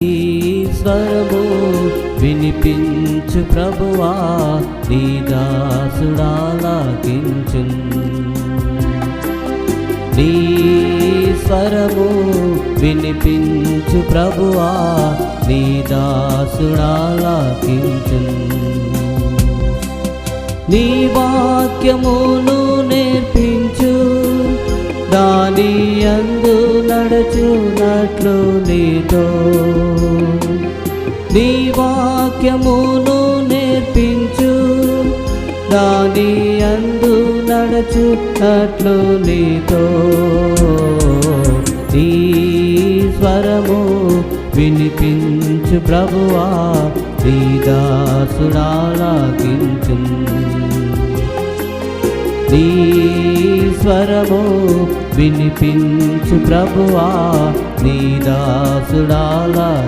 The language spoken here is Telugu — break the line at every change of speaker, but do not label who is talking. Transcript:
ఈ స్వరము వినిపించు ప్రభువా నీ దాసుడాలాకించు నీ స్వరము వినిపించు ప్రభువా నీ దాసుడాలాకించు నీ వాక్యమును నేర్పించు దాని అందు నడచునట్లు నీతో. నీ వాక్యమును నేర్పించు. దాని అందు నడచునట్లు నీతో. నీ స్వరము వినిపించు ప్రభువా నీ దాసుడాలాగించు నీ స్వరము వినిపించు ప్రభువా నీ దాసుడాలా